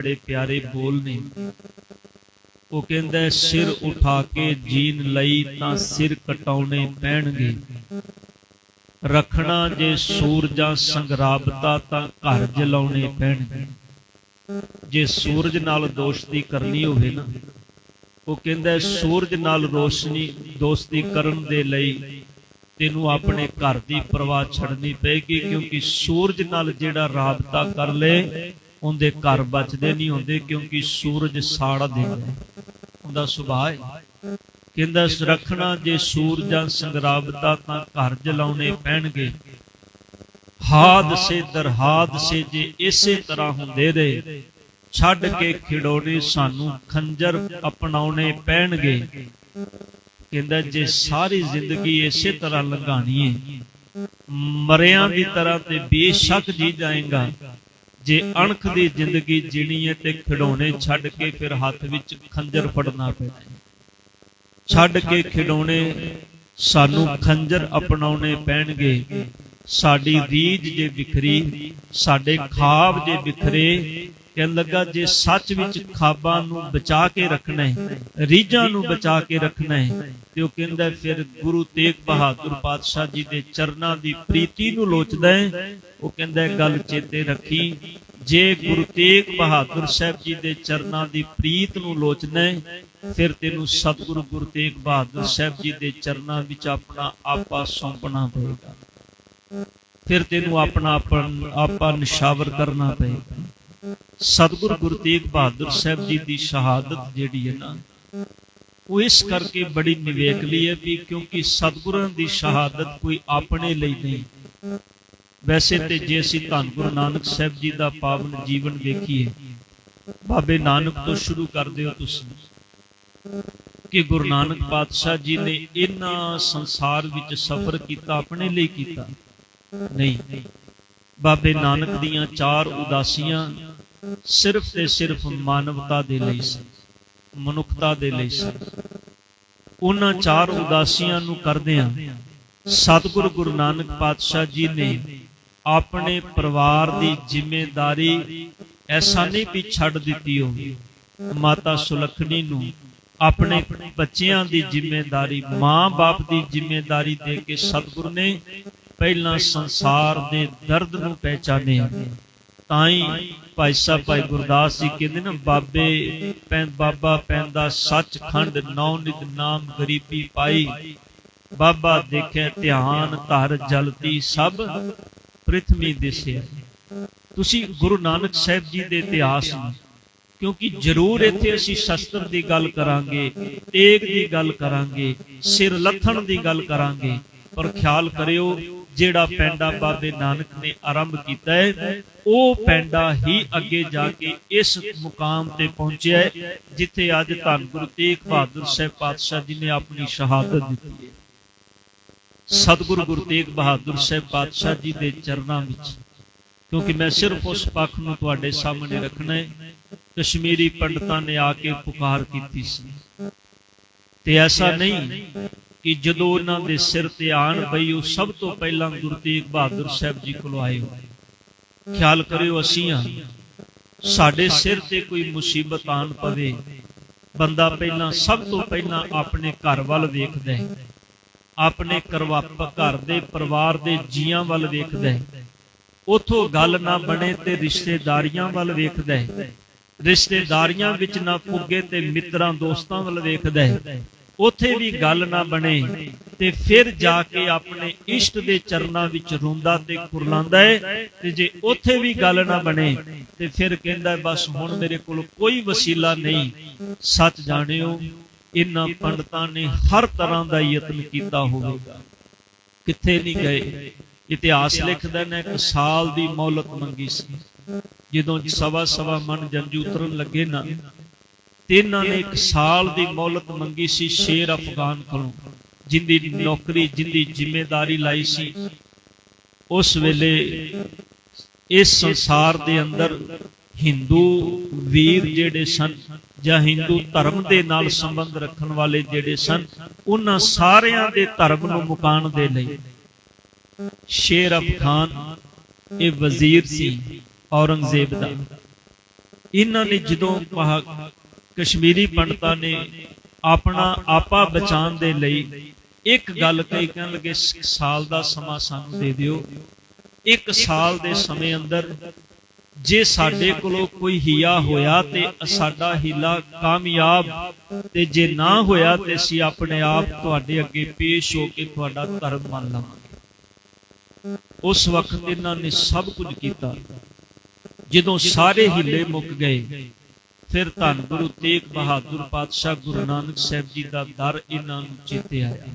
ਬੜੇ ਪਿਆਰੇ ਬੋਲ ਨੇ। ਉਹ ਕਹਿੰਦਾ, ਸਿਰ ਉਠਾ ਕੇ ਜੀਨ ਲਈ ਤਾਂ ਸਿਰ ਕਟਾਉਣੇ ਪੈਣਗੇ। ਰੱਖਣਾ ਜੇ ਸੂਰਜਾਂ ਸੰਗਰਾਬਤਾ ਤਾਂ ਘਰ ਜਲਾਉਣੇ ਪੈਣਗੇ। ਜੇ ਸੂਰਜ ਨਾਲ ਦੋਸਤੀ ਕਰਨੀ ਹੋਵੇ ਨਾ, ਉਹ ਕਹਿੰਦਾ, ਸੂਰਜ ਨਾਲ ਰੋਸ਼ਨੀ ਦੋਸਤੀ ਕਰਨ ਦੇ ਲਈ ਤੈਨੂੰ ਆਪਣੇ ਘਰ ਦੀ ਪਰਵਾਹ ਛੱਡਣੀ ਪਏਗੀ, ਕਿਉਂਕਿ ਸੂਰਜ ਨਾਲ ਜਿਹੜਾ ਰਾਬਤਾ ਕਰ ਲੇ ਉਹਦੇ ਘਰ ਬਚਦੇ ਨਹੀਂ ਹੁੰਦੇ ਕਿਉਂਕਿ ਸੂਰਜ ਸਾੜ ਦਿੰਦਾ ਉਹਦਾ ਸੁਭਾਅ ਹੈ। ਕਹਿੰਦਾ ਰੱਖਣਾ ਜੇ ਸੂਰਜਾਂ ਸੰਗਰਾਬਤਾ ਤਾਂ ਘਰ ਜਲਾਉਣੇ ਪੈਣਗੇ। ਹਾਦ ਸੇ ਜੇ ਇਸੇ ਤਰ੍ਹਾਂ ਹੁੰਦੇ ਰਹੇ, ਛੱਡ ਕੇ ਖਿਡੌਣੇ ਸਾਨੂੰ ਖੰਜਰ ਅਪਣਾਉਣੇ ਪੈਣਗੇ। ਕਹਿੰਦਾ, ਜੇ ਸਾਰੀ ਜ਼ਿੰਦਗੀ ਇਸੇ ਤਰ੍ਹਾਂ ਲੰਘਾਣੀ ਹੈ ਮਰਿਆਂ ਦੀ ਤਰ੍ਹਾਂ ਤੇ ਬੇਸ਼ੱਕ ਜੀ ਜਾਏਗਾ। ਜੇ ਅਣਖ ਦੀ ਜ਼ਿੰਦਗੀ ਜੀਣੀ ਹੈ ਤੇ ਖਿਡੌਣੇ ਛੱਡ ਕੇ ਫਿਰ ਹੱਥ ਵਿੱਚ ਖੰਜਰ ਫੜਨਾ ਪੈਣਾ ਹੈ। ਛੱਡ ਕੇ ਖਿਡੌਣੇ ਸਾਨੂੰ ਖੰਜਰ ਅਪਣਾਉਣੇ ਪੈਣਗੇ। ਸਾਡੀ ਰੀਝ ਜੇ ਵਿਖਰੀ, ਸਾਡੇ ਖਾਬ ਜੇ ਵਿਖਰੇ ਕਹਿਣ ਲੱਗਾ ਜੇ ਸੱਚ ਵਿੱਚ ਖਾਬਾਂ ਨੂੰ ਬਚਾ ਕੇ ਰੱਖਣਾ ਹੈ, ਰੀਝਾਂ ਨੂੰ ਬਚਾ ਕੇ ਰੱਖਣਾ ਹੈ, ਤੇ ਉਹ ਕਹਿੰਦਾ ਫਿਰ ਗੁਰੂ ਤੇਗ ਬਹਾਦਰ ਪਾਤਸ਼ਾਹ ਜੀ ਦੇ ਚਰਨਾਂ ਦੀ ਪ੍ਰੀਤੀ ਨੂੰ ਲੋਚਦਾ ਹੈ। ਉਹ ਕਹਿੰਦਾ ਗੱਲ ਚੇਤੇ ਰੱਖੀ, ਜੇ ਗੁਰੂ ਤੇਗ ਬਹਾਦਰ ਸਾਹਿਬ ਜੀ ਦੇ ਚਰਨਾਂ ਦੀ ਪ੍ਰੀਤ ਨੂੰ ਲੋਚਣਾ ਹੈ, ਫਿਰ ਤੈਨੂੰ ਸਤਿਗੁਰੂ ਗੁਰੂ ਤੇਗ ਬਹਾਦਰ ਸਾਹਿਬ ਜੀ ਦੇ ਚਰਨਾਂ ਵਿੱਚ ਆਪਣਾ ਆਪਾ ਸੌਂਪਣਾ ਪਏਗਾ। ਫਿਰ ਤੈਨੂੰ ਆਪਣਾ ਆਪਨ- ਆਪਾ ਨਿਸ਼ਾਵਰ ਕਰਨਾ ਪਏਗਾ। ਸਤਿਗੁਰ ਗੁਰੂ ਤੇਗ ਬਹਾਦਰ ਸਾਹਿਬ ਜੀ ਦੀ ਸ਼ਹਾਦਤ ਜਿਹੜੀ ਹੈ ਨਾ, ਉਹ ਇਸ ਕਰਕੇ ਬੜੀ ਨਿਵੇਕਲੀ ਹੈ ਵੀ ਕਿਉਂਕਿ ਸਤਿਗੁਰਾਂ ਦੀ ਸ਼ਹਾਦਤ ਕੋਈ ਆਪਣੇ ਲਈ ਨਹੀਂ। ਵੈਸੇ ਤੇ ਜੇ ਅਸੀਂ ਧੰਨ ਗੁਰੂ ਨਾਨਕ ਸਾਹਿਬ ਜੀ ਦਾ ਪਾਵਨ ਜੀਵਨ ਵੇਖੀਏ ਬਾਬੇ ਨਾਨਕ ਤੋਂ ਸ਼ੁਰੂ ਕਰਦੇ ਹੋ ਤੁਸੀਂ, ਕਿ ਗੁਰੂ ਨਾਨਕ ਪਾਤਸ਼ਾਹ ਜੀ ਨੇ ਇਹਨਾਂ ਸੰਸਾਰ ਵਿੱਚ ਸਫ਼ਰ ਕੀਤਾ, ਆਪਣੇ ਲਈ ਕੀਤਾ। ਨਹੀਂ, ਬਾਬੇ ਨਾਨਕ ਦੀਆਂ ਚਾਰ ਉਦਾਸੀਆਂ ਸਿਰਫ ਤੇ ਸਿਰਫ ਮਾਨਵਤਾ ਦੇ ਲਈ ਸੀ, ਮਨੁੱਖਤਾ ਦੇ ਲਈ ਸੀ। ਉਹਨਾਂ ਚਾਰ ਉਦਾਸੀਆਂ ਨੂੰ ਕਰਦਿਆਂ ਸਤਿਗੁਰੂ ਗੁਰੂ ਨਾਨਕ ਪਾਤਸ਼ਾਹ ਜੀ ਨੇ ਆਪਣੇ ਪਰਿਵਾਰ ਦੀ ਜ਼ਿੰਮੇਵਾਰੀ ਐਸਾ ਨਹੀਂ ਵੀ ਛੱਡ ਦਿੱਤੀ ਹੋਵੇ, ਮਾਤਾ ਸੁਲੱਖਣੀ ਨੂੰ ਆਪਣੇ ਬੱਚਿਆਂ ਦੀ ਜ਼ਿੰਮੇਵਾਰੀ ਮਾਂ-ਬਾਪ ਦੀ ਜ਼ਿੰਮੇਵਾਰੀ ਦੇ ਕੇ ਸਤਿਗੁਰ ਨੇ ਪਹਿਲਾਂ ਸੰਸਾਰ ਦੇ ਦਰਦ ਨੂੰ ਪਹਿਚਾਨਿਆ। ਤਾਂ ਹੀ ਭਾਈ ਸਾਹਿਬ, ਭਾਈ ਗੁਰਦਾਸ ਜੀ ਕਹਿੰਦੇ ਨਾ, ਬਾਬੇ ਪੈਂ, ਬਾਬਾ ਪੈਂਦਾ ਸੱਚਖੰਡ, ਨੌ ਨਿਤ ਨਾਮ ਗਰੀਬੀ ਪਾਈ। ਬਾਬਾ ਦੇਖੇ ਧਿਆਨ, ਧਰ ਜਲਤੀ ਸਭ ਪ੍ਰਿਥਵੀ ਦਿਸਿਆ ਤੁਸੀਂ ਗੁਰੂ ਨਾਨਕ ਸਾਹਿਬ ਜੀ ਦੇ ਇਤਿਹਾਸ ਨੂੰ, ਕਿਉਂਕਿ ਜ਼ਰੂਰ ਇੱਥੇ ਅਸੀਂ ਸ਼ਸਤਰ ਦੀ ਗੱਲ ਕਰਾਂਗੇ, ਤੇਗ ਦੀ ਗੱਲ ਕਰਾਂਗੇ, ਸਿਰ ਲੱਥਣ ਦੀ ਗੱਲ ਕਰਾਂਗੇ, ਪਰ ਖਿਆਲ ਕਰਿਓ ਜਿਹੜਾ ਪੈਂਡਾ ਬਾਬੇ ਨਾਨਕ ਨੇ ਆਰੰਭ ਕੀਤਾ ਹੈ, ਉਹ ਪੈਂਡਾ ਹੀ ਅੱਗੇ ਜਾ ਕੇ ਇਸ ਮੁਕਾਮ ਤੇ ਪਹੁੰਚਿਆ ਹੈ, ਜਿੱਥੇ ਅੱਜ ਧੰਨ ਗੁਰੂ ਤੇਗ ਬਹਾਦਰ ਸਾਹਿਬ ਪਾਤਸ਼ਾਹ ਜੀ ਨੇ ਆਪਣੀ ਸ਼ਹਾਦਤ ਦਿੱਤੀ ਹੈ। ਸਤਿਗੁਰੂ ਗੁਰੂ ਤੇਗ ਬਹਾਦਰ ਸਾਹਿਬ ਪਾਤਸ਼ਾਹ ਜੀ ਦੇ ਚਰਨਾਂ ਵਿੱਚ, ਕਿਉਂਕਿ ਮੈਂ ਸਿਰਫ ਉਸ ਪੱਖ ਨੂੰ ਤੁਹਾਡੇ ਸਾਹਮਣੇ ਰੱਖਣਾ ਹੈ, ਕਸ਼ਮੀਰੀ ਪੰਡਤਾਂ ਨੇ ਆ ਕੇ ਪੁਕਾਰ ਕੀਤੀ ਸੀ। ਤੇ ਐਸਾ ਨਹੀਂ ਕਿ ਜਦੋਂ ਉਹਨਾਂ ਦੇ ਸਿਰ ਤੇ ਆਣ ਪਈ ਉਹ ਸਭ ਤੋਂ ਪਹਿਲਾਂ ਗੁਰੂ ਤੇਗ ਬਹਾਦਰ ਸਾਹਿਬ ਜੀ ਕੋਲ ਆਏ ਖਿਆਲ ਕਰਿਓ ਅਸੀਂ ਆ ਸਾਡੇ ਸਿਰ ਤੇ ਕੋਈ ਮੁਸੀਬਤ ਆਣ ਪਵੇ, ਬੰਦਾ ਪਹਿਲਾਂ ਸਭ ਤੋਂ ਪਹਿਲਾਂ ਆਪਣੇ ਘਰ ਵੱਲ ਵੇਖਦਾ ਹੈ, ਆਪਣੇ ਕਰਵਾ ਘਰ ਦੇ ਪਰਿਵਾਰ ਦੇ ਜੀਆਂ ਵੱਲ ਵੇਖਦਾ ਹੈ, ਉਥੋਂ ਗੱਲ ਨਾ ਬਣੇ ਤੇ ਰਿਸ਼ਤੇਦਾਰੀਆਂ ਵੱਲ ਵੇਖਦਾ ਹੈ, ਰਿਸ਼ਤੇਦਾਰੀਆਂ ਵਿੱਚ ਨਾ ਪੁੱਗੇ ਤੇ ਮਿੱਤਰਾਂ ਦੋਸਤਾਂ ਵੱਲ ਵੇਖਦਾ ਹੈ ਉਥੇ ਵੀ ਗੱਲ ਨਾ ਬਣੇ ਤੇ ਫਿਰ ਜਾ ਕੇ ਆਪਣੇ ਇਸ਼ਟ ਦੇ ਚਰਨਾਂ ਵਿੱਚ ਰੋਂਦਾ ਤੇ ਕੁਰਲਾਉਂਦਾ ਹੈ ਤੇ ਜੇ ਉਥੇ ਵੀ ਗੱਲ ਨਾ ਬਣੇ ਤੇ ਫਿਰ ਕਹਿੰਦਾ ਬਸ ਹੁਣ ਮੇਰੇ ਕੋਲ ਕੋਈ ਵਸੀਲਾ ਨਹੀਂ। ਸੱਚ ਜਾਣਿਓ ਇਨ੍ਹਾਂ ਪੰਡਤਾਂ ਨੇ ਹਰ ਤਰ੍ਹਾਂ ਦਾ ਯਤਨ ਕੀਤਾ ਹੋਵੇਗਾ। ਕਿੱਥੇ ਨਹੀਂ ਗਏ। ਇਤਿਹਾਸ ਲਿਖਦਾ ਨੇ ਇੱਕ ਸਾਲ ਦੀ ਮੌਲਤ ਮੰਗੀ ਸੀ। ਜਦੋਂ ਸਵਾ ਸਵਾ ਮਨ ਜੰਜੂ ਉਤਰਨ ਲੱਗੇ ਨਾ ਤੇ ਇਹਨਾਂ ਨੇ ਇੱਕ ਸਾਲ ਦੀ ਮੌਲਤ ਮੰਗੀ ਸੀ ਸ਼ੇਰ ਅਫਗਾਨ ਕੋਲੋਂ, ਜਿੰਦੀ ਨੌਕਰੀ, ਜਿੰਦੀ ਜ਼ਿੰਮੇਵਾਰੀ ਲਾਈ ਸੀ। ਉਸ ਵੇਲੇ ਇਸ ਸੰਸਾਰ ਦੇ ਅੰਦਰ ਹਿੰਦੂ ਵੀਰ ਜਿਹੜੇ ਸਨ ਜਾਂ ਹਿੰਦੂ ਧਰਮ ਦੇ ਨਾਲ ਸੰਬੰਧ ਰੱਖਣ ਵਾਲੇ ਜਿਹੜੇ ਸਨ, ਉਹਨਾਂ ਸਾਰਿਆਂ ਦੇ ਧਰਮ ਨੂੰ ਮੁਕਾਣ ਦੇ ਲਈ ਸ਼ੇਰ ਅਫਗਾਨ, ਇਹ ਵਜ਼ੀਰ ਸੀ ਔਰੰਗਜ਼ੇਬ ਦਾ। ਇਹਨਾਂ ਨੇ ਜਦੋਂ ਕਸ਼ਮੀਰੀ ਪੰਡਤਾਂ ਨੇ ਆਪਣਾ ਆਪਾ ਬਚਾਉਣ ਦੇ ਲਈ ਇੱਕ ਗੱਲ ਕਹੀ, ਕਹਿਣ ਲੱਗੇ ਸਾਲ ਦਾ ਸਮਾਂ ਸਾਨੂੰ ਦੇ ਦਿਓ। ਇੱਕ ਸਾਲ ਦੇ ਸਮੇਂ ਅੰਦਰ ਜੇ ਸਾਡੇ ਕੋਲੋਂ ਕੋਈ ਹੀਲਾ ਹੋਇਆ ਤੇ ਸਾਡਾ ਹੀਲਾ ਕਾਮਯਾਬ, ਤੇ ਜੇ ਨਾ ਹੋਇਆ ਤੇ ਅਸੀਂ ਆਪਣੇ ਆਪ ਤੁਹਾਡੇ ਅੱਗੇ ਪੇਸ਼ ਹੋ ਕੇ ਤੁਹਾਡਾ ਧਰਮ ਮੰਨ ਲਵਾਂਗੇ। ਉਸ ਵਕਤ ਇਹਨਾਂ ਨੇ ਸਭ ਕੁਝ ਕੀਤਾ। ਜਦੋਂ ਸਾਰੇ ਹੀਲੇ ਮੁੱਕ ਗਏ ਫਿਰ ਧੰਨ ਗੁਰੂ ਤੇਗ ਬਹਾਦਰ ਪਾਤਸ਼ਾਹ ਗੁਰੂ ਨਾਨਕ ਸਾਹਿਬ ਜੀ ਦਾ ਦਰ ਇਹਨਾਂ ਨੂੰ ਚੇਤੇ ਆਇਆ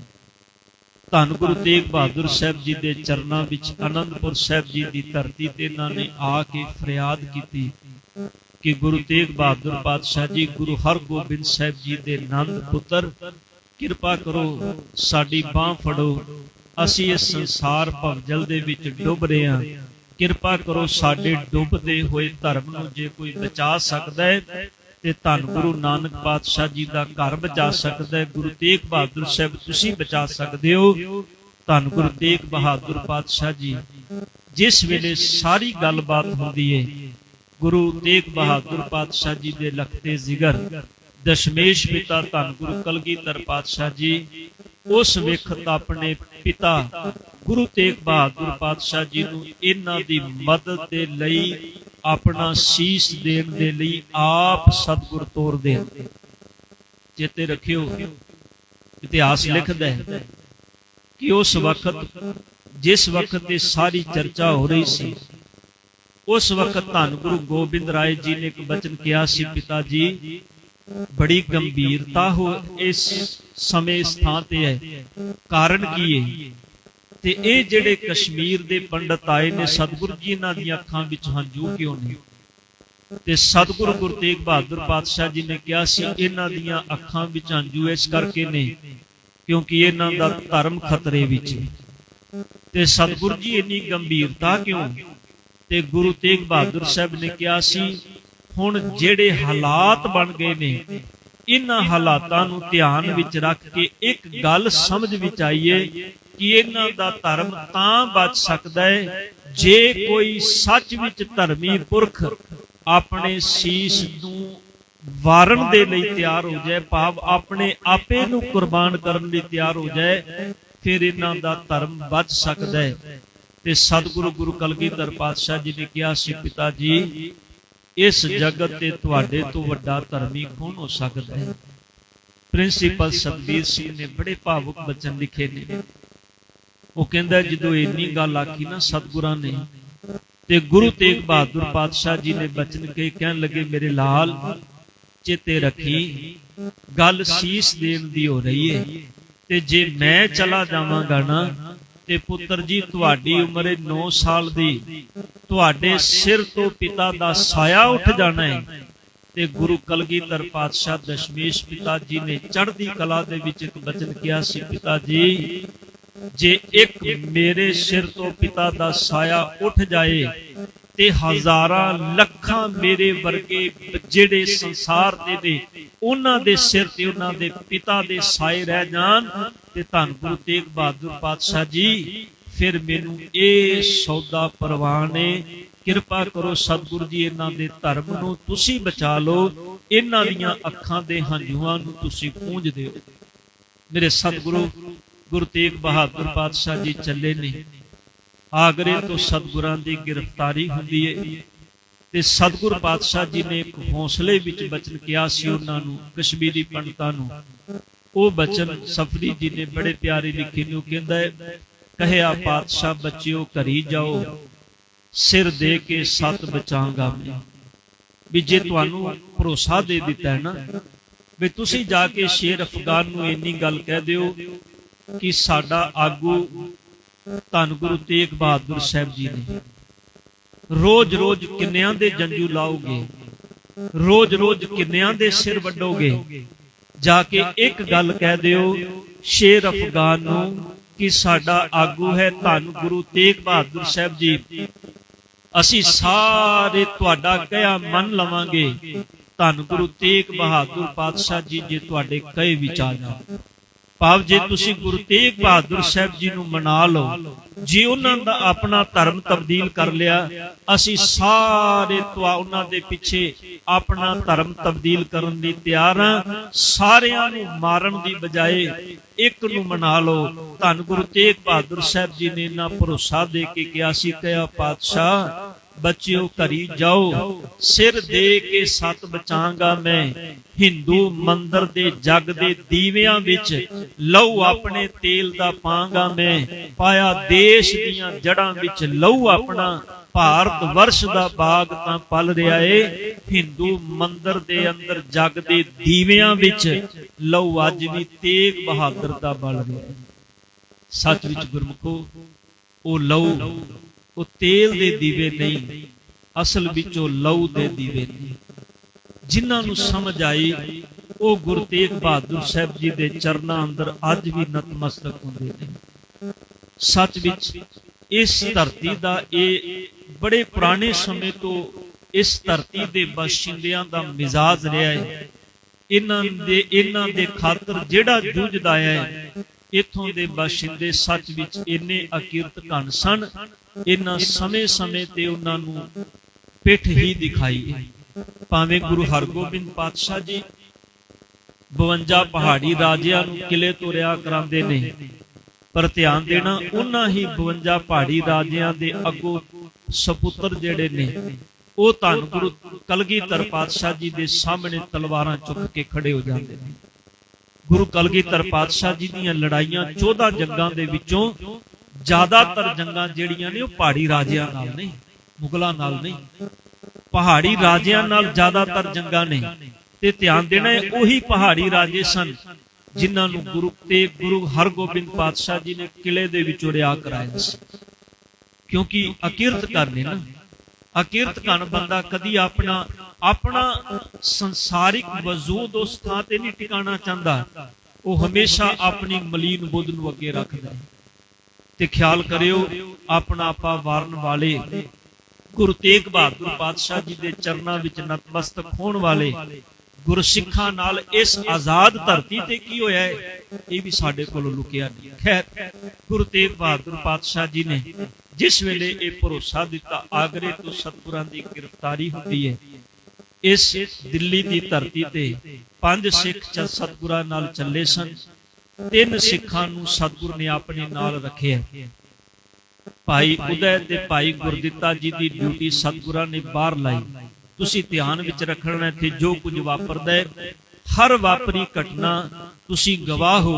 ਧੰਨ ਗੁਰੂ ਤੇਗ ਬਹਾਦਰ ਸਾਹਿਬ ਜੀ ਦੇ ਚਰਨਾਂ ਵਿੱਚ ਆਨੰਦਪੁਰ ਸਾਹਿਬ ਜੀ ਦੀ ਧਰਤੀ ਤੇ ਇਹਨਾਂ ਨੇ ਆ ਕੇ ਫਰਿਆਦ ਕੀਤੀ ਕਿ ਗੁਰੂ ਤੇਗ ਬਹਾਦਰ ਪਾਤਸ਼ਾਹ ਜੀ, ਗੁਰੂ ਹਰਗੋਬਿੰਦ ਸਾਹਿਬ ਜੀ ਦੇ ਨੰਦ ਪੁੱਤਰ, ਕਿਰਪਾ ਕਰੋ, ਸਾਡੀ ਬਾਹ ਫੜੋ, ਅਸੀਂ ਇਸ ਸੰਸਾਰ ਭਵਜਲ ਦੇ ਵਿੱਚ ਡੁੱਬ ਰਹੇ ਹਾਂ। ਕਿਰਪਾ ਕਰੋ ਸਾਡੇ ਡੁੱਬਦੇ ਹੋਏ ਧਰਮ ਨੂੰ ਜੇ ਕੋਈ ਬਚਾ ਸਕਦਾ ਹੈ, ਤੇ ਧੰਨ ਗੁਰੂ ਨਾਨਕ ਪਾਤਸ਼ਾਹ ਜੀ ਦਾ ਘਰ ਬਚਾ ਸਕਦਾ ਹੈ। ਗੁਰੂ ਤੇਗ ਬਹਾਦਰ ਸਾਹਿਬ, ਤੁਸੀਂ ਬਚਾ ਸਕਦੇ ਹੋ। ਧੰਨ ਗੁਰੂ ਤੇਗ ਬਹਾਦਰ ਪਾਤਸ਼ਾਹ ਜੀ, ਜਿਸ ਵੇਲੇ ਸਾਰੀ ਗੱਲਬਾਤ ਹੁੰਦੀ ਹੈ ਗੁਰੂ ਤੇਗ ਬਹਾਦਰ ਪਾਤਸ਼ਾਹ ਜੀ ਦੇ ਲਖਤੇ ਜ਼ਿਗਰ, ਦਸ਼ਮੇਸ਼ ਪਿਤਾ ਧੰਨ ਗੁਰੂ ਕਲਗੀਧਰ ਪਾਤਸ਼ਾਹ ਜੀ, ਉਸ ਵੇਖਤ ਆਪਣੇ ਪਿਤਾ ਗੁਰੂ ਤੇਗ ਬਹਾਦਰ ਪਾਤਸ਼ਾਹ ਜੀ ਨੂੰ ਇਹਨਾਂ ਦੀ ਮਦਦ ਦੇ ਲਈ, ਆਪਣਾ ਸੀਸ ਦੇਣ ਦੇ ਲਈ ਆਪ ਸਤਿਗੁਰ ਤੋਰ ਦੇ ਚੇਤੇ ਰੱਖਿਓ, ਇਤਿਹਾਸ ਲਿਖਦਾ ਹੈ ਕਿ ਉਸ ਵਕਤ, ਜਿਸ ਵਕਤ ਤੇ ਸਾਰੀ ਚਰਚਾ ਹੋ ਰਹੀ ਸੀ, ਉਸ ਵਕਤ ਧੰਨ ਗੁਰੂ ਗੋਬਿੰਦ ਰਾਏ ਜੀ ਨੇ ਇੱਕ ਬਚਨ ਕਿਹਾ ਸੀ, ਪਿਤਾ ਜੀ, ਬੜੀ ਗੰਭੀਰਤਾ ਹੋ ਇਸ ਸਮੇਂ ਇਸ ਥਾਂ ਤੇ ਹੈ। ਕਾਰਨ ਕੀ ਹੈ? ਤੇ ਇਹ ਜਿਹੜੇ ਕਸ਼ਮੀਰ ਦੇ ਪੰਡਤ ਆਏ ਨੇ, ਸਤਿਗੁਰ ਜੀ ਇਹਨਾਂ ਦੀਆਂ ਅੱਖਾਂ ਵਿੱਚ ਹੰਝੂ ਕਿਉਂ ਨੇ ਤੇ ਸਤਿਗੁਰ ਗੁਰੂ ਤੇਗ ਬਹਾਦਰ ਪਾਤਸ਼ਾਹ ਜੀ ਨੇ ਕਿਹਾ ਸੀ, ਇਹਨਾਂ ਦੀਆਂ ਅੱਖਾਂ ਵਿੱਚ ਹੰਝੂ ਇਸ ਕਰਕੇ ਨੇ, ਕਿਉਂਕਿ ਇਹਨਾਂ ਦਾ ਧਰਮ ਖਤਰੇ ਵਿੱਚ ਤੇ ਸਤਿਗੁਰ ਜੀ ਇੰਨੀ ਗੰਭੀਰਤਾ ਕਿਉਂ? ਤੇ ਗੁਰੂ ਤੇਗ ਬਹਾਦਰ ਸਾਹਿਬ ਨੇ ਕਿਹਾ ਸੀ, ਹੁਣ ਜਿਹੜੇ ਹਾਲਾਤ ਬਣ ਗਏ ਨੇ, ਇਹਨਾਂ ਹਾਲਾਤਾਂ ਨੂੰ ਧਿਆਨ ਵਿੱਚ ਰੱਖ ਕੇ ਇੱਕ ਗੱਲ ਸਮਝ ਵਿੱਚ ਆਈਏ ਕਿ ਇਹਨਾਂ ਦਾ ਧਰਮ ਤਾਂ ਬਚ ਸਕਦਾ ਹੈ ਜੇ ਕੋਈ ਸੱਚ ਵਿੱਚ ਧਰਮੀ ਪੁਰਖ ਆਪਣੇ ਸੀਸ ਨੂੰ ਵਾਰਨ ਦੇ ਲਈ ਤਿਆਰ ਹੋ ਜਾਏ, ਭਾਵ ਆਪਣੇ ਆਪੇ ਨੂੰ ਕੁਰਬਾਨ ਕਰਨ ਲਈ ਤਿਆਰ ਹੋ ਜਾਏ, ਫਿਰ ਇਹਨਾਂ ਦਾ ਧਰਮ ਬਚ ਸਕਦਾ ਹੈ। ਤੇ ਸਤਿਗੁਰੂ ਗੁਰੂ ਕਲਗੀਧਰ ਪਾਤਸ਼ਾਹ ਜੀ ਨੇ ਕਿਹਾ ਸੀ ਪਿਤਾ ਜੀ ਇਸ ਜਗਤ ਤੇ ਤੁਹਾਡੇ ਤੋਂ ਵੱਡਾ ਧਰਮੀ ਕੌਣ ਹੋ ਸਕਦਾ ਹੈ? ਪ੍ਰਿੰਸੀਪਲ ਸਤਬੀਰ ਸਿੰਘ ਨੇ ਬੜੇ ਭਾਵੁਕ ਬਚਨ ਲਿਖੇ ਨੇ। ਉਹ ਕਹਿੰਦਾ ਜਦੋਂ ਇੰਨੀ ਗੱਲ ਆਖੀ ਨਾ, ਸਤਿਗੁਰਾਂ ਨੇ, ਤੇ ਗੁਰੂ ਤੇਗ ਬਹਾਦਰ ਪਾਤਸ਼ਾਹ ਜੀ ਨੇ ਬਚਨ ਕੇ ਕਹਿਣ ਲੱਗੇ, ਮੇਰੇ ਲਾਲ ਚੇਤੇ ਰੱਖੀ, ਗੱਲ ਸੀਸ ਦੇਣ ਦੀ ਹੋ ਰਹੀ ਹੈ ਤੇ ਜੇ ਮੈਂ ਚਲਾ ਜਾਵਾਂਗਾ ਨਾ, ਤੇ ਪੁੱਤਰ ਜੀ, ਤੁਹਾਡੀ ਉਮਰ ਹੈ 9 ਸਾਲ ਦੀ, ਤੁਹਾਡੇ ਸਿਰ ਤੋਂ ਪਿਤਾ ਦਾ ਸਾਇਆ ਉੱਠ ਜਾਣਾ ਹੈ ਤੇ ਗੁਰੂ ਕਲਗੀਧਰ ਪਾਤਸ਼ਾਹ ਦਸ਼ਮੇਸ਼ ਪਿਤਾ ਜੀ ਨੇ ਚੜ੍ਹਦੀ ਕਲਾ ਦੇ ਵਿੱਚ ਇੱਕ ਬਚਨ ਕਿਹਾ ਸੀ, ਪਿਤਾ ਜੀ ਜੇ ਇੱਕ ਮੇਰੇ ਸਿਰ ਤੋਂ ਪਿਤਾ ਦਾ ਸਾਇਆ ਉੱਠ ਜਾਏ ਤੇ ਹਜ਼ਾਰਾਂ ਲੱਖਾਂ ਮੇਰੇ ਵਰਗੇ ਜਿਹੜੇ ਸੰਸਾਰ ਦੇ ਨੇ, ਉਹਨਾਂ ਦੇ ਸਿਰ ਤੇ ਉਹਨਾਂ ਦੇ ਪਿਤਾ ਦੇ ਸਾਏ ਰਹਿ ਜਾਣ ਤੇ ਧੰਨ ਗੁਰੂ ਤੇਗ ਬਹਾਦਰ ਪਾਤਸ਼ਾਹ ਜੀ, ਫਿਰ ਮੈਨੂੰ ਇਹ ਸੌਦਾ ਪ੍ਰਵਾਨ ਹੈ ਕਿਰਪਾ ਕਰੋ ਸਤਿਗੁਰੂ ਜੀ, ਇਹਨਾਂ ਦੇ ਧਰਮ ਨੂੰ ਤੁਸੀਂ ਬਚਾ ਲਓ, ਇਹਨਾਂ ਦੀਆਂ ਅੱਖਾਂ ਦੇ ਹੰਝੂਆਂ ਨੂੰ ਤੁਸੀਂ ਪੂੰਝ ਦਿਓ ਮੇਰੇ ਸਤਿਗੁਰੂ ਗੁਰੂ ਤੇਗ ਬਹਾਦਰ ਪਾਤਸ਼ਾਹ ਜੀ ਚੱਲੇ ਨੇ। ਆਗਰੇ ਤੋਂ ਸਤਿਗੁਰਾਂ ਦੀ ਗ੍ਰਿਫਤਾਰੀ ਹੁੰਦੀ ਹੈ ਤੇ ਸਤਿਗੁਰ ਪਾਤਸ਼ਾਹ ਜੀ ਨੇ ਇੱਕ ਹੌਸਲੇ ਵਿੱਚ ਬਚਨ ਕਿਹਾ ਸੀ ਉਹਨਾਂ ਨੂੰ, ਕਸ਼ਮੀਰੀ ਪੰਡਤਾਂ ਨੂੰ। ਉਹ ਬਚਨ ਸਫਰੀ ਜੀ ਨੇ ਬੜੇ ਪਿਆਰੇ ਲਿਖੇ ਨੇ ਕਹਿੰਦਾ ਹੈ ਕਹਿਆ ਪਾਤਸ਼ਾਹ ਬੱਚਿਓ ਘਰੀ ਜਾਓ, ਸਿਰ ਦੇ ਕੇ ਸਤ ਬਚਾਂਗਾ ਮੈਂ। ਵੀ ਜੇ ਤੁਹਾਨੂੰ ਭਰੋਸਾ ਦੇ ਦਿੱਤਾ ਹੈ ਨਾ, ਵੀ ਤੁਸੀਂ ਜਾ ਕੇ ਸ਼ੇਰ ਅਫਗਾਨ ਨੂੰ ਇੰਨੀ ਗੱਲ ਕਹਿ ਦਿਓ ਕਿ ਸਾਡਾ ਆਗੂ ਧੰਨ ਗੁਰੂ ਤੇਗ ਬਹਾਦਰ ਸਾਹਿਬ ਜੀ ਨੇ ਰੋਜ਼-ਰੋਜ਼ ਕਿੰਨਿਆਂ ਦੇ ਜੰਜੂ ਲਾਓਗੇ? ਰੋਜ਼-ਰੋਜ਼ ਕਿੰਨਿਆਂ ਦੇ ਸਿਰ ਵੱਡੋਗੇ? ਜਾ ਕੇ ਇੱਕ ਗੱਲ ਕਹਿ ਦਿਓ, ਸ਼ੇਰ ਅਫਗਾਨ ਨੂੰ ਕਿ ਸਾਡਾ ਆਗੂ ਹੈ ਧੰਨ ਗੁਰੂ ਤੇਗ ਬਹਾਦਰ ਸਾਹਿਬ ਜੀ। ਅਸੀਂ ਸਾਰੇ ਤੁਹਾਡਾ ਕਹਿਆ ਮੰਨ ਲਵਾਂਗੇ। ਧੰਨ ਗੁਰੂ ਤੇਗ ਬਹਾਦਰ ਪਾਤਸ਼ਾਹ ਜੀ, ਜੇ ਤੁਹਾਡੇ ਕਹੇ ਵਿੱਚ ਭਾਵ ਜੇ ਤੁਸੀਂ ਗੁਰੂ ਤੇਗ ਬਹਾਦਰ ਸਾਹਿਬ ਜੀ ਨੂੰ ਮਨਾ ਲਓ, ਜੇ ਉਹਨਾਂ ਦਾ ਆਪਣਾ ਧਰਮ ਤਬਦੀਲ ਕਰ ਲਿਆ, ਅਸੀਂ ਸਾਰੇ ਤੁਆ ਉਹਨਾਂ ਦੇ ਪਿੱਛੇ ਆਪਣਾ ਧਰਮ ਤਬਦੀਲ ਕਰਨ ਲਈ ਤਿਆਰ ਹਾਂ। ਸਾਰਿਆਂ ਨੂੰ ਮਾਰਨ ਦੀ ਬਜਾਏ ਇੱਕ ਨੂੰ ਮਨਾ ਲਓ। ਧੰਨ ਗੁਰੂ ਤੇਗ ਬਹਾਦਰ ਸਾਹਿਬ ਜੀ ਨੇ ਨਾ ਭਰੋਸਾ ਦੇ ਕੇ ਕਿਹਾ ਸੀ ਕਿਹਾ ਪਾਤਸ਼ਾਹ ਬੱਚਿਓ ਘਰੀ ਜਾਓ। ਸਿਰ ਦੇ ਕੇ ਸਤ ਬਚਾਂਗਾ ਮੈਂ। ਹਿੰਦੂ ਮੰਦਰ ਦੇ ਜਗ ਦੇ ਦੀਵਿਆਂ ਵਿੱਚ ਲਹੂ ਆਪਣੇ ਤੇਲ ਦਾ ਪਾਂਗਾ ਮੈਂ। ਪਾਇਆ ਦੇਸ਼ ਦੀਆਂ ਜੜਾਂ ਵਿੱਚ ਲਹੂ ਆਪਣਾ। ਭਾਰਤ ਵਰਸ਼ ਦਾ ਬਾਗ ਤਾਂ ਪਲ ਰਿਹਾ ਏ। ਹਿੰਦੂ ਮੰਦਰ ਦੇ ਅੰਦਰ ਜਗ ਦੇ ਦੀਵਿਆਂ ਵਿੱਚ ਲਹੂ ਅੱਜ ਵੀ ਤੇਗ ਬਹਾਦਰ ਦਾ ਬਲ ਰਿਹਾ। ਏ ਸੱਚ ਵਿੱਚ ਗੁਰਮੁਖੋ, ਉਹ ਲਹੂ ਉਹ ਤੇਲ ਦੇ ਦੀਵੇ ਨਹੀਂ, ਅਸਲ ਵਿੱਚ ਲਹੂ ਦੇ ਦੀਵੇ ਨੇ ਜਿਨ੍ਹਾਂ ਨੂੰ ਸਮਝ ਆਈ, ਉਹ ਗੁਰੂ ਤੇਗ ਬਹਾਦਰ ਸਾਹਿਬ ਜੀ ਦੇ ਚਰਨਾਂ ਅੰਦਰ ਅੱਜ ਵੀ ਨਤਮਸਤਕ ਹੁੰਦੇ ਨੇ। ਸੱਚ ਵਿੱਚ ਇਸ ਧਰਤੀ ਦਾ ਇਹ ਬੜੇ ਪੁਰਾਣੇ ਸਮੇਂ ਤੋਂ ਇਸ ਧਰਤੀ ਦੇ ਬਾਸ਼ਿੰਦਿਆਂ ਦਾ ਮਿਜ਼ਾਜ ਰਿਹਾ ਹੈ। ਇਹਨਾਂ ਦੇ ਇਹਨਾਂ ਦੇ ਖਾਤਰ ਜਿਹੜਾ ਜੂਝਦਾ ਹੈ ਇਥੋਂ ਦੇ ਬਾਸ਼ਿੰਦੇ ਸੱਚ ਵਿੱਚ ਇੰਨੇ ਅਕਿਰਤ ਘਣ ਸਨ, ਇਹਨਾਂ ਸਮੇਂ-ਸਮੇਂ ਤੇ ਉਹਨਾਂ ਨੂੰ ਪਿੱਠ ਹੀ ਦਿਖਾਈ ਭਾਵੇਂ ਗੁਰੂ ਹਰਗੋਬਿੰਦ ਪਾਤਸ਼ਾਹ ਜੀ 52 ਪਹਾੜੀ ਰਾਜਿਆਂ ਨੂੰ ਕਿਲੇ ਤੋਂ ਰਿਆ ਕਰਾਉਂਦੇ ਨੇ, ਪਰ ਧਿਆਨ ਦੇਣਾ ਉਹਨਾਂ ਹੀ 52 ਪਹਾੜੀ ਰਾਜਿਆਂ ਦੇ ਅੱਗੋਂ ਸਪੁੱਤਰ ਜਿਹੜੇ ਨੇ, ਉਹ ਧੰਨ ਗੁਰੂ ਕਲਗੀਧਰ ਪਾਤਸ਼ਾਹ ਜੀ ਦੇ ਸਾਹਮਣੇ ਤਲਵਾਰਾਂ ਚੁੱਕ ਕੇ ਖੜੇ ਹੋ ਜਾਂਦੇ ਨੇ। ਗੁਰੂ ਕਲਗੀਧਰ ਪਾਤਸ਼ਾਹ ਜੀ ਦੀਆਂ ਲੜਾਈਆਂ 14 ਜੰਗਾਂ ਦੇ ਵਿੱਚੋਂ ਜ਼ਿਆਦਾਤਰ ਜੰਗਾਂ ਜਿਹੜੀਆਂ ਨੇ ਉਹ ਪਹਾੜੀ ਰਾਜਿਆਂ ਨਾਲ ਨਹੀਂ, ਮੁਗਲਾਂ ਨਾਲ ਨਹੀਂ। ਪਹਾੜੀ ਰਾਜਿਆਂ ਨਾਲ ਜ਼ਿਆਦਾਤਰ ਜੰਗਾਂ ਨੇ। ਤੇ ਧਿਆਨ ਦੇਣਾ ਹੈ, ਉਹੀ ਪਹਾੜੀ ਰਾਜੇ ਸਨ ਜਿਨ੍ਹਾਂ ਨੂੰ ਗੁਰੂ ਤੇ ਗੁਰੂ ਹਰਗੋਬਿੰਦ ਪਾਤਸ਼ਾਹ ਜੀ ਨੇ ਕਿਲੇ ਦੇ ਵਿੱਚੋਂ ਰਿਆ ਕਰਾਇਆ ਸੀ। ਕਿਉਂਕਿ ਅਕਿਰਤ ਕਰਨੇ ਨਾ ਅਕਿਰਤ ਕਨ ਬੰਦਾ ਕਦੀ ਆਪਣਾ ਆਪਣਾ ਸੰਸਾਰਿਕ ਵਜੂਦ ਉਸ ਥਾਂ ਤੇ ਨਹੀਂ ਟਿਕਾਣਾ ਚਾਹੁੰਦਾ। ਉਹ ਹਮੇਸ਼ਾ ਆਪਣੀ ਮਲੀਨ ਬੁੱਧ ਨੂੰ ਅੱਗੇ ਰੱਖਦਾ ਹੈ। ਤੇ ਖਿਆਲ ਕਰਿਓ, ਆਪਣਾ ਆਪਾ ਵਾਰਨ ਵਾਲੇ, ਗੁਰੂ ਤੇਗ ਬਹਾਦਰ ਪਾਤਸ਼ਾਹ ਜੀ ਦੇ ਚਰਨਾਂ ਵਿੱਚ ਨਤਮਸਤਕ ਹੋਣ ਵਾਲੇ ਗੁਰਸਿੱਖਾਂ ਨਾਲ ਇਸ ਆਜ਼ਾਦ ਧਰਤੀ ਤੇ ਕੀ ਹੋਇਆ ਹੈ? ਇਹ ਵੀ ਸਾਡੇ ਕੋਲੋਂ ਲੁਕਿਆ ਨਹੀਂ। ਖੈਰ, ਗੁਰੂ ਤੇਗ ਬਹਾਦਰ ਪਾਤਸ਼ਾਹ ਜੀ ਨੇ ਜਿਸ ਵੇਲੇ ਇਹ ਭਰੋਸਾ ਦਿੱਤਾ, ਆਗਰੇ ਤੋਂ ਸਤਪੁਰਾਂ ਦੀ ਗ੍ਰਿਫਤਾਰੀ ਹੁੰਦੀ ਹੈ। ਇਸ ਦਿੱਲੀ ਦੀ ਧਰਤੀ ਤੇ ਪੰਜ ਸਿੱਖ ਚ ਸਤਪੁਰਾਂ ਨਾਲ ਚੱਲੇ ਸਨ। ਤਿੰਨ ਸਿੱਖਾਂ ਨੂੰ ਸਤਗੁਰ ਨੇ ਆਪਣੇ ਨਾਲ ਰੱਖਿਆ। ਭਾਈ ਉਦੈ ਤੇ ਭਾਈ ਗੁਰਦਿੱਤਾ ਜੀ ਦੀ ਡਿਊਟੀ ਸਤਗੁਰਾਂ ਨੇ ਬਾਹਰ ਲਾਈ। ਤੁਸੀਂ ਧਿਆਨ ਵਿੱਚ ਰੱਖਣਾ ਇੱਥੇ ਜੋ ਕੁਝ ਵਾਪਰਦਾ ਹੈ ਹਰ ਵਾਪਰੀ ਘਟਨਾ ਤੁਸੀਂ ਗਵਾਹ ਹੋ।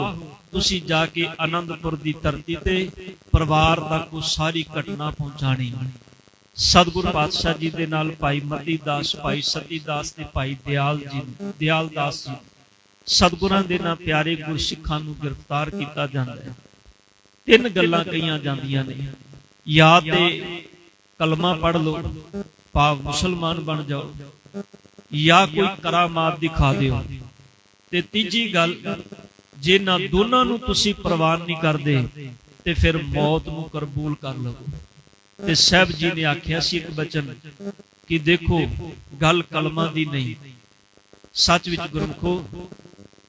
ਤੁਸੀਂ ਜਾ ਕੇ ਆਨੰਦਪੁਰ ਦੀ ਧਰਤੀ ਤੇ ਪਰਿਵਾਰ ਤੱਕ ਉਹ ਸਾਰੀ ਘਟਨਾ ਪਹੁੰਚਾਣੀ। ਸਤਿਗੁਰ ਪਾਤਸ਼ਾਹ ਜੀ ਦੇ ਨਾਲ ਭਾਈ ਮਤੀ ਦਾਸ ਭਾਈ ਸਤੀ ਦਾਸ ਤੇ ਭਾਈ ਦਿਆਲ ਜੀ ਦਿਆਲ ਦਾਸ ਜੀ ਸਤਿਗੁਰਾਂ ਦੇ ਨਾਲ ਪਿਆਰੇ ਗੁਰਸਿੱਖਾਂ ਨੂੰ ਗ੍ਰਿਫਤਾਰ ਕੀਤਾ ਜਾਂਦਾ ਹੈ। ਤਿੰਨ ਗੱਲਾਂ ਕਹੀਆਂ ਜਾਂਦੀਆਂ ਨੇ। ਜਾਂ ਤੇ ਕਲਮਾ ਪੜ੍ਹ ਲਓ, ਭਾਵ ਮੁਸਲਮਾਨ ਬਣ ਜਾਓ। ਜਾਂ ਕੋਈ ਕਰਾਮਾਤ ਦਿਖਾ ਦਿਓ। ਤੇ ਤੀਜੀ ਗੱਲ, ਜੇ ਨਾ ਦੋਨਾਂ ਨੂੰ ਤੁਸੀਂ ਪ੍ਰਵਾਨ ਨਹੀਂ ਕਰਦੇ, ਤੇ ਫਿਰ ਮੌਤ ਨੂੰ ਕਬੂਲ ਕਰ ਲਵੋ। ਤੇ ਸਾਹਿਬ ਜੀ ਨੇ ਆਖਿਆ ਸੀ ਇੱਕ ਬਚਨ ਕਿ ਦੇਖੋ, ਗੱਲ ਕਲਮਾ ਦੀ ਨਹੀਂ। ਸੱਚ ਵਿੱਚ ਗੁਰਮਖੋ,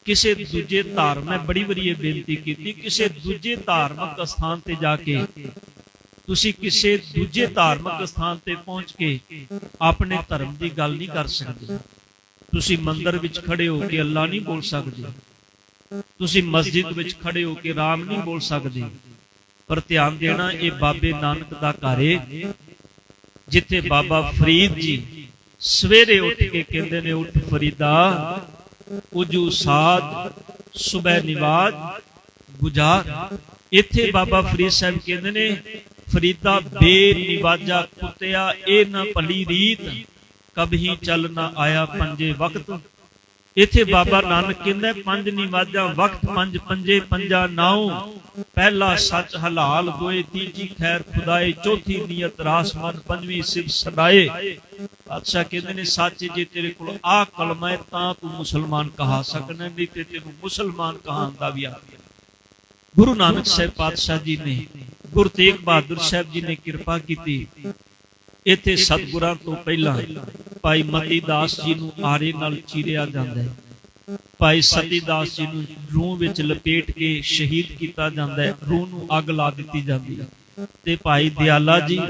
ਕਿਸੇ ਦੂਜੇ ਧਾਰ ਮੈਂ ਬੜੀ ਵਾਰੀ ਇਹ ਬੇਨਤੀ ਕੀਤੀ, ਕਿਸੇ ਦੂਜੇ ਧਾਰਮਿਕ ਸਥਾਨ ਤੇ ਜਾ ਕੇ ਤੁਸੀਂ ਕਿਸੇ ਦੂਜੇ ਧਾਰਮਿਕ ਸਥਾਨ ਤੇ ਪਹੁੰਚ ਕੇ ਆਪਣੇ ਧਰਮ ਦੀ ਗੱਲ ਨਹੀਂ ਕਰ ਸਕਦੇ। ਤੁਸੀਂ ਮੰਦਰ ਵਿੱਚ ਖੜੇ ਹੋ ਕੇ ਅੱਲਾ ਨਹੀਂ ਬੋਲ ਸਕਦੇ। ਤੁਸੀਂ ਮਸਜਿਦ ਵਿੱਚ ਖੜੇ ਹੋ ਕੇ ਰਾਮ ਨਹੀਂ ਬੋਲ ਸਕਦੇ। ਪਰ ਧਿਆਨ ਦੇਣਾ, ਇਹ ਬਾਬੇ ਨਾਨਕ ਦਾ ਘਰ ਏ, ਜਿੱਥੇ ਬਾਬਾ ਫਰੀਦ ਜੀ ਸਵੇਰੇ ਉੱਠ ਕੇ ਕਹਿੰਦੇ ਨੇ, ਉੱਠ ਫਰੀਦਾ, ਉਜੂ ਸਾਧ ਸਵੇਰ ਨਿਵਾਜ, ਗੁਜ਼ਾਰ। ਇੱਥੇ ਬਾਬਾ ਫਰੀਦ ਸਾਹਿਬ ਕਹਿੰਦੇ ਨੇ ਫਰੀਦਾ ਬੇਨਿਵਾਜਾ ਕੁੱਤਿਆ, ਇਹ ਨਾ ਭਲੀ ਰੀਤ ਕਬਹੀ ਚੱਲ ਨਾ ਆਇਆ ਪੰਜੇ ਵਕਤ। ਇੱਥੇ ਬਾਬਾ ਨਾਨਕ ਕਹਿੰਦਾ, ਪੰਜ ਨਿਵਾਜਾਂ ਵਕਤ ਪੰਜ ਪੰਜੇ ਪੰਜਾ ਨਾਉ। ਪਹਿਲਾ ਸੱਚ ਹਲਾਲ ਦੋਏ ਤੀਜੀ ਖੈਰ ਖੁਦਾਏ, ਚੌਥੀ ਨੀਅਤ ਰਾਸ ਮਨ, ਪੰਜਵੀਂ ਸਿਵ ਸਦਾਏ। ਬਾਦਸ਼ਾਹ ਕਹਿੰਦੇ ਨੇ, ਸੱਚ ਜੇ ਤੇਰੇ ਕੋਲ ਆ ਕਲਮਾ ਹੈ, ਤਾਂ ਤੂੰ ਮੁਸਲਮਾਨ ਕਹਾ ਸਕਣਾ ਨਹੀਂ ਤੇ ਤੈਨੂੰ ਮੁਸਲਮਾਨ ਕਹਾਣ ਦਾ ਵੀ ਆ ਗੁਰੂ ਨਾਨਕ ਸਾਹਿਬ ਪਾਤਸ਼ਾਹ ਜੀ ਨੇ ਗੁਰੂ ਤੇਗ ਬਹਾਦਰ ਸਾਹਿਬ ਜੀ ਨੇ ਕਿਰਪਾ ਕੀਤੀ। ਇੱਥੇ ਸਤਿਗੁਰਾਂ ਤੋਂ ਪਹਿਲਾਂ ਭਾਈ ਮਤੀ ਦਾਸ ਜੀ ਨੂੰ ਆਰੇ ਨਾਲ ਚੀਰਿਆ ਜਾਂਦਾ ਹੈ। ਭਾਈ ਸਤੀਦਾਸ ਜੀ ਨੂੰ ਰੂਹ ਵਿੱਚ ਲਪੇਟ ਕੇ ਸ਼ਹੀਦ ਕੀਤਾ ਜਾਂਦਾ ਹੈ। ਰੂਹ ਨੂੰ ਅੱਗ ਲਾ ਦਿੱਤੀ ਜਾਂਦੀ ਹੈ। ਤੇ ਭਾਈ ਦਿਆਲਾ ਜੀ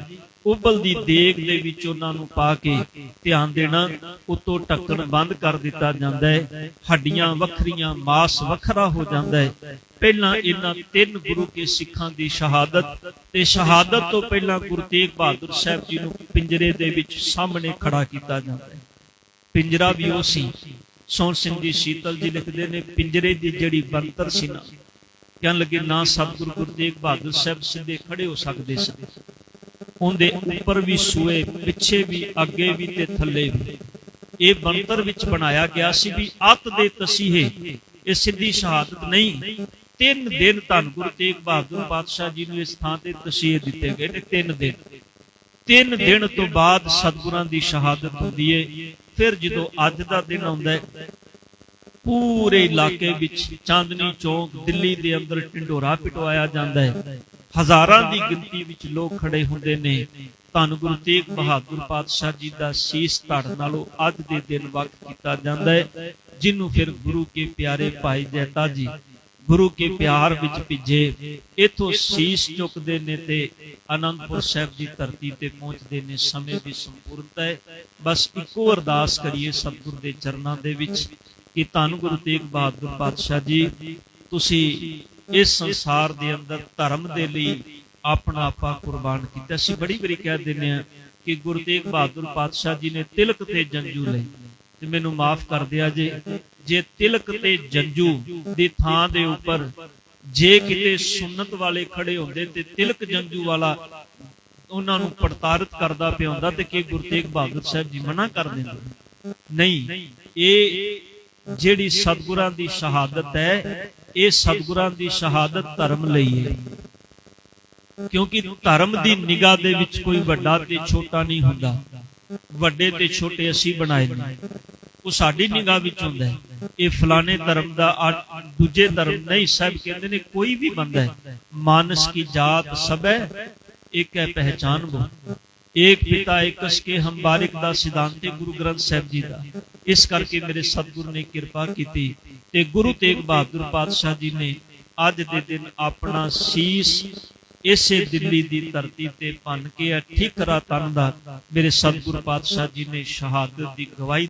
ਉਬਲਦੀ ਦੇਗ ਦੇ ਵਿੱਚ ਉਹਨਾਂ ਨੂੰ ਪਾ ਕੇ ਧਿਆਨ ਦੇਣਾ, ਉਤੋਂ ਢੱਕਣ ਬੰਦ ਕਰ ਦਿੱਤਾ ਜਾਂਦਾ ਹੈ। ਹੱਡੀਆਂ ਵੱਖਰੀਆਂ, ਮਾਸ ਵੱਖਰਾ ਹੋ ਜਾਂਦਾ ਹੈ। ਪਹਿਲਾਂ ਇਹਨਾਂ ਤਿੰਨ ਗੁਰੂ ਕੇ ਸਿੱਖਾਂ ਦੀ ਸ਼ਹਾਦਤ ਤੇ ਸ਼ਹਾਦਤ ਤੋਂ ਪਹਿਲਾਂ ਗੁਰੂ ਤੇਗ ਬਹਾਦਰ ਸਾਹਿਬ ਜੀ ਨੂੰ ਪਿੰਜਰੇ ਦੇ ਵਿੱਚ ਸਾਹਮਣੇ ਖੜਾ ਕੀਤਾ ਜਾਂਦਾ ਹੈ। ਪਿੰਜਰਾ ਵੀ ਉਹ ਸੀ। ਸੋਹਣ ਸਿੰਘ ਜੀ ਸ਼ੀਤਲ ਜੀ ਲਿਖਦੇ ਨੇ, ਪਿੰਜਰੇ ਦੀ ਜਿਹੜੀ ਬੰਤਰ ਸੀ ਨਾ, ਕਹਿਣ ਲੱਗੇ ਨਾ ਸਤਿਗੁਰੂ ਗੁਰੂ ਤੇਗ ਬਹਾਦਰ ਸਾਹਿਬ ਸਿੱਧੇ ਖੜੇ ਹੋ ਸਕਦੇ ਸਨ। ਉਹਦੇ ਉੱਪਰ ਵੀ ਸੂਏ, ਪਿੱਛੇ ਵੀ, ਅੱਗੇ ਵੀ ਤੇ ਥੱਲੇ ਵੀ। ਇਹ ਬੰਤਰ ਵਿੱਚ ਬਣਾਇਆ ਗਿਆ ਸੀ ਵੀ ਅਤ ਦੇ ਤਸੀਹੇ, ਇਹ ਸਿੱਧੀ ਸ਼ਹਾਦਤ ਨਹੀਂ। ਤਿੰਨ ਦਿਨ ਧੰਨ ਗੁਰੂ ਤੇਗ ਬਹਾਦਰ ਪਾਤਸ਼ਾਹ ਜੀ ਨੂੰ ਇਸ ਥਾਂ ਤੇ ਤਸੀਹੇ ਦਿੱਤੇ ਗਏ ਨੇ, ਤਿੰਨ ਦਿਨ। ਤਿੰਨ ਦਿਨ ਤੋਂ ਬਾਅਦ ਸਤਿਗੁਰਾਂ ਦੀ ਸ਼ਹਾਦਤ ਹੁੰਦੀ ਏ। ਫਿਰ ਜਦੋਂ ਅੱਜ ਦਾ ਦਿਨ ਆਉਂਦਾ ਹੈ ਪੂਰੇ ਇਲਾਕੇ ਵਿੱਚ ਚਾਂਦਨੀ ਚੌਕ, ਦਿੱਲੀ ਦੇ ਅੰਦਰ ਢਿੰਡੋਰਾ ਪਿਟਵਾਇਆ ਜਾਂਦਾ ਹੈ ਹਜ਼ਾਰਾਂ ਦੀ ਗਿਣਤੀ ਵਿੱਚ ਲੋਕ ਖੜੇ ਹੁੰਦੇ ਨੇ। ਧੰਨ ਗੁਰੂ ਤੇਗ ਬਹਾਦਰ ਪਾਤਸ਼ਾਹ ਜੀ ਦਾ ਸੀਸ ਧੜ ਨਾਲੋਂ ਅੱਜ ਦੇ ਦਿਨ ਵਕਤ ਕੀਤਾ ਜਾਂਦਾ ਹੈ ਜਿਹਨੂੰ ਫਿਰ ਗੁਰੂ ਕੇ ਪਿਆਰੇ ਭਾਈ ਜੈਤਾ ਜੀ, ਗੁਰੂ ਕੇ ਪਿਆਰ ਵਿੱਚ ਭਿੱਜੇ। ਇਥੋਂ ਸੀਸ ਚੁੱਕਦੇ ਨੇ ਤੇ ਅਨੰਦਪੁਰ ਸਾਹਿਬ ਦੀ ਧਰਤੀ ਤੇ ਪਹੁੰਚਦੇ ਨੇ। ਸਮੇਂ ਦੀ ਸੰਪੂਰਨਤਾ ਹੈ। ਬਸ ਇੱਕੋ ਅਰਦਾਸ ਕਰੀਏ ਸਤਿਗੁਰ ਦੇ ਚਰਨਾਂ ਦੇ ਵਿੱਚ ਕਿ ਧੰਨ ਗੁਰੂ ਤੇਗ ਬਹਾਦਰ ਪਾਤਸ਼ਾਹ ਜੀ, ਤੁਸੀਂ ਇਸ ਸੰਸਾਰ ਦੇ ਅੰਦਰ ਧਰਮ ਦੇ ਲਈ ਆਪਣਾ ਆਪਾ ਕੁਰਬਾਨ ਕੀਤਾ। ਸੀ ਬੜੀ ਵਾਰੀ ਕਹਿ ਦਿੰਦੇ ਆ ਕਿ ਗੁਰੂ ਤੇਗ ਬਹਾਦਰ ਪਾਤਸ਼ਾਹ ਜੀ ਨੇ ਤਿਲਕ ਤੇ ਜੰਜੂ ਲਈ ਤੇ ਮੈਨੂੰ ਮਾਫ ਕਰ ਦਿਆ ਜੇ। ਜੇ ਤਿਲਕ ਤੇ ਜੰਜੂ ਦੀ ਥਾਂ ਦੇ ਉੱਪਰ ਜੇ ਕਿਤੇ ਸੁਨਨਤ ਵਾਲੇ ਖੜੇ ਹੁੰਦੇ ਤੇ ਤਿਲਕ ਜੰਜੂ ਵਾਲਾ ਉਹਨਾਂ ਨੂੰ ਪੜਤਾਰਤ ਕਰਦਾ ਪਿਆ ਹੁੰਦਾ ਤੇ ਕਿ ਗੁਰੂ ਤੇਗ ਬਹਾਦਰ ਸਾਹਿਬ ਜੀ ਮਨਾ ਕਰ ਦਿੰਦੇ? ਨਹੀਂ। ਇਹ ਜਿਹੜੀ ਸਤਿਗੁਰਾਂ ਦੀ ਸ਼ਹਾਦਤ ਹੈ ਇਹ ਸਤਿਗੁਰਾਂ ਦੀ ਸ਼ਹਾਦਤ ਧਰਮ ਲਈ ਹੈ। ਕਿਉਂਕਿ ਧਰਮ ਦੀ ਨਿਗਾਹ ਦੇ ਵਿੱਚ ਕੋਈ ਵੱਡਾ ਤੇ ਛੋਟਾ ਨਹੀਂ ਹੁੰਦਾ। ਵੱਡੇ ਤੇ ਛੋਟੇ ਅਸੀਂ ਬਣਾਏ ਨੇ। ਉਹ ਸਾਡੀ ਨਿਗਾਹ ਵਿੱਚ ਹੁੰਦਾ ਇਹ ਫਲਾਣੇ ਧਰਮ ਦਾ ਦੂਜੇ ਧਰਮ ਨਹੀਂ, ਸਭ ਕਹਿੰਦੇ ਨੇ ਕੋਈ ਵੀ ਬੰਦਾ ਹੈ। ਮਾਨਸ ਕੀ ਜਾਤ ਸਭ ਹੈ, ਇੱਕ ਹੈ ਪਹਿਚਾਨ ਬੋ। ਇੱਕ ਪਿਤਾ ਇਕਸ ਕੇ ਹਮ ਦਾ ਸਿਧਾਂਤ ਹੈ ਗੁਰੂ ਗ੍ਰੰਥ ਸਾਹਿਬ ਜੀ ਦਾ। ਇਸ ਕਰਕੇ ਮੇਰੇ ਸਤਿਗੁਰੂ ਨੇ ਕਿਰਪਾ ਕੀਤੀ। ਤੇ ਗੁਰੂ ਤੇਗ ਬਹਾਦਰ ਪਾਤਸ਼ਾਹ ਜੀ ਨੇ ਅੱਜ ਦੇ ਦਿਨ ਆਪਣਾ ਸੀਸ ਇਸੇ ਦਿੱਲੀ ਦੀ ਧਰਤੀ ਤੇ ਭੰਨ ਕੇ ਆ। ਠੀਕਰਾ ਤਨ ਦਾ ਮੇਰੇ ਸਤਿਗੁਰੂ ਪਾਤਸ਼ਾਹ ਜੀ ਨੇ ਸ਼ਹਾਦਤ ਦੀ ਗਵਾਹੀ